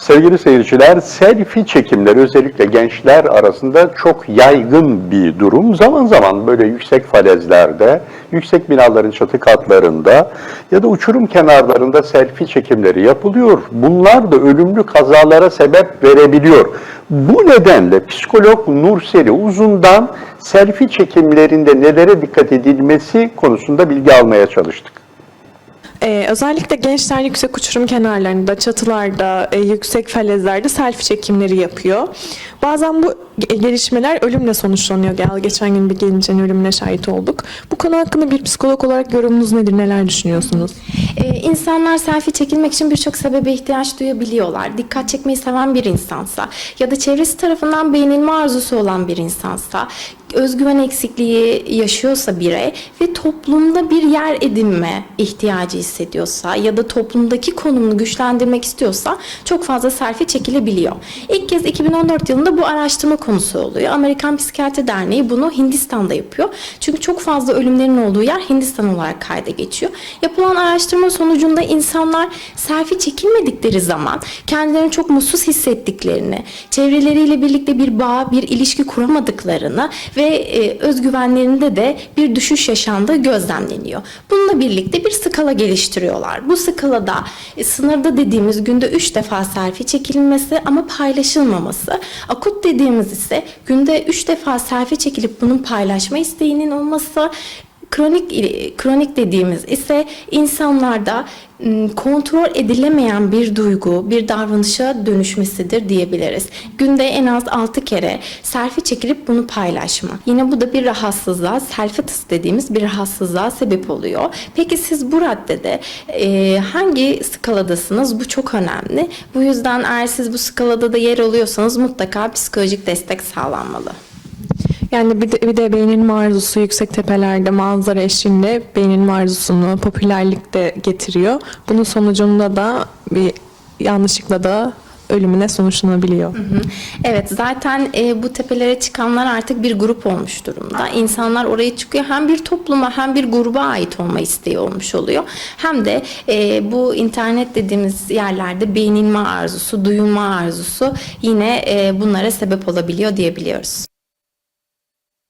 Sevgili seyirciler, selfie çekimleri özellikle gençler arasında çok yaygın bir durum. Zaman zaman böyle yüksek falezlerde, yüksek binaların çatı katlarında ya da uçurum kenarlarında selfie çekimleri yapılıyor. Bunlar da ölümlü kazalara sebep verebiliyor. Bu nedenle psikolog Nurseli Uzun'dan selfie çekimlerinde nelere dikkat edilmesi konusunda bilgi almaya çalıştık. Ee, özellikle gençler yüksek uçurum kenarlarında, çatılarda, e, yüksek falezlerde selfie çekimleri yapıyor. Bazen bu ge- gelişmeler ölümle sonuçlanıyor. Gel geçen gün bir gencin ölümüne şahit olduk. Bu konu hakkında bir psikolog olarak yorumunuz nedir? Neler düşünüyorsunuz? Ee, insanlar selfie çekilmek için birçok sebebe ihtiyaç duyabiliyorlar. Dikkat çekmeyi seven bir insansa ya da çevresi tarafından beğenilme arzusu olan bir insansa, özgüven eksikliği yaşıyorsa birey ve toplumda bir yer edinme ihtiyacı hissediyorsa ya da toplumdaki konumunu güçlendirmek istiyorsa çok fazla selfie çekilebiliyor. İlk kez 2014 yılında bu araştırma konusu oluyor. Amerikan Psikiyatri Derneği bunu Hindistan'da yapıyor. Çünkü çok fazla ölümlerin olduğu yer Hindistan olarak kayda geçiyor. Yapılan araştırma sonucunda insanlar selfie çekilmedikleri zaman kendilerini çok mutsuz hissettiklerini, çevreleriyle birlikte bir bağ, bir ilişki kuramadıklarını ve e, özgüvenlerinde de bir düşüş yaşandığı gözlemleniyor. Bununla birlikte bir skala geliştiriyorlar. Bu skalada e, sınırda dediğimiz günde 3 defa selfie çekilmesi ama paylaşılmaması. Akut dediğimiz ise günde 3 defa selfie çekilip bunun paylaşma isteğinin olması. Kronik kronik dediğimiz ise insanlarda m, kontrol edilemeyen bir duygu, bir davranışa dönüşmesidir diyebiliriz. Günde en az 6 kere selfie çekilip bunu paylaşma. Yine bu da bir rahatsızlığa, selfitis dediğimiz bir rahatsızlığa sebep oluyor. Peki siz bu raddede e, hangi skaladasınız? Bu çok önemli. Bu yüzden eğer siz bu skalada da yer alıyorsanız mutlaka psikolojik destek sağlanmalı. Yani bir de, bir de beğenilme arzusu yüksek tepelerde manzara eşliğinde beğenilme arzusunu popülerlikte getiriyor. Bunun sonucunda da bir yanlışlıkla da ölümüne sonuçlanabiliyor. Evet zaten e, bu tepelere çıkanlar artık bir grup olmuş durumda. İnsanlar oraya çıkıyor hem bir topluma hem bir gruba ait olma isteği olmuş oluyor. Hem de e, bu internet dediğimiz yerlerde beğenilme arzusu, duyulma arzusu yine e, bunlara sebep olabiliyor diyebiliyoruz.